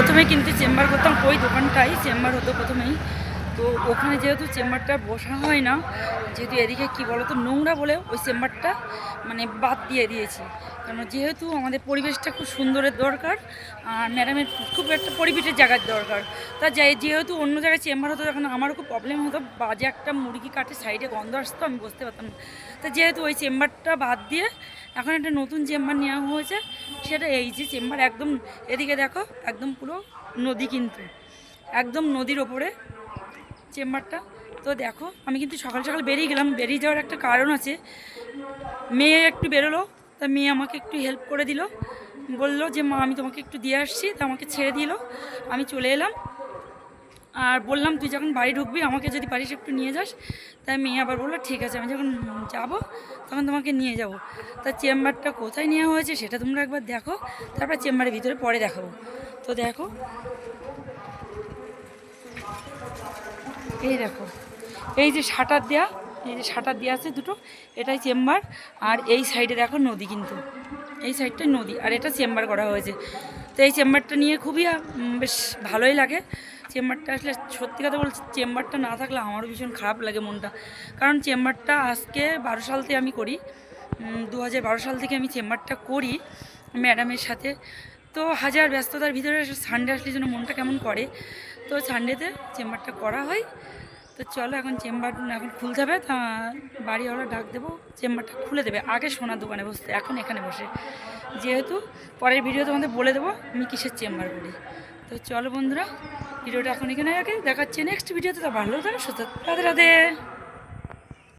প্রথমে কিন্তু চেম্বার করতাম ওই দোকানটাই চেম্বার হতো প্রথমেই। তো ওখানে যেহেতু চেম্বারটা বসা হয় না, যেহেতু এদিকে কি বলতো, নোংরা বলে ওই চেম্বারটা মানে বাদ দিয়ে দিয়েছি। কারণ যেহেতু আমাদের পরিবেশটা খুব সুন্দরের দরকার, আর ম্যাডামের খুব একটা পরিবেশের জায়গার দরকার। তা যাই, যেহেতু অন্য জায়গায় চেম্বার হতো, তখন আমারও খুব প্রবলেম হতো, বাজে একটা মুরগি কাটে, সাইডে গন্ধ আসতো, আমি বসতে পারতাম না। তা যেহেতু ওই চেম্বারটা বাদ দিয়ে এখন একটা নতুন চেম্বার নেওয়া হয়েছে, সেটা এই যে চেম্বার একদম এদিকে দেখো, একদম পুরো নদী কিন্তু, একদম নদীর ওপরে চেম্বারটা। তো দেখো, আমি কিন্তু সকাল সকাল বেরিয়ে গেলাম, বেরিয়ে যাওয়ার একটা কারণ আছে। মেয়ে একটু বেরোলো, তা মেয়ে আমাকে একটু হেল্প করে দিল। বলল যে, মা, আমি তোমাকে একটু দিয়ে আসছি। তা আমাকে ছেড়ে দিল। আমি চলে এলাম। আর বললাম, তুই যখন বাড়ি ঢুকবি, আমাকে যদি পারিস একটু নিয়ে যাস? তাই মেয়ে আবার বলল, ঠিক আছে, আমি যখন যাব, তখন তোমাকে নিয়ে যাব। তা চেম্বারটা কোথায় নেওয়া হয়েছে সেটা তোমরা একবার দেখো, তারপর চেম্বারের ভিতরে পরে দেখাবো। তো দেখো। এই দেখো, এই যে শাটার দেয়া, এই যে শাটার দেওয়া আছে দুটো, এটাই চেম্বার, আর এই সাইডে দেখো নদী কিন্তু, এই সাইডটাই নদী, আর এটা চেম্বার করা হয়েছে। তো এই চেম্বারটা নিয়ে খুবই বেশ ভালোই লাগে। চেম্বারটা আসলে সত্যি কথা বলছি, চেম্বারটা না থাকলে আমারও ভীষণ খারাপ লাগে মনটা। কারণ চেম্বারটা আজকে বারো সাল থেকে আমি করি দু হাজার বারো সাল থেকে আমি চেম্বারটা করি ম্যাডামের সাথে। তো হাজার ব্যস্ততার ভিতরে সানডে আসলে যেন মনটা কেমন করে, তো সানডেতে চেম্বারটা করা হয়। তো চলো এখন চেম্বার, এখন খুলতে হবে তা বাড়িওয়ালা ডাক দেবো, চেম্বারটা খুলে দেবে, আগে সোনার দোকানে বসতে, এখন এখানে বসে। যেহেতু পরের ভিডিও তোমাদের বলে দেবো, আমি কিসের চেম্বার করি। তো চলো বন্ধুরা ভিডিওটা এখন এখানে রাখে দেখাচ্ছে নেক্সট ভিডিওতে। তো ভালো থাকে সুস্থ রাধে রাধে।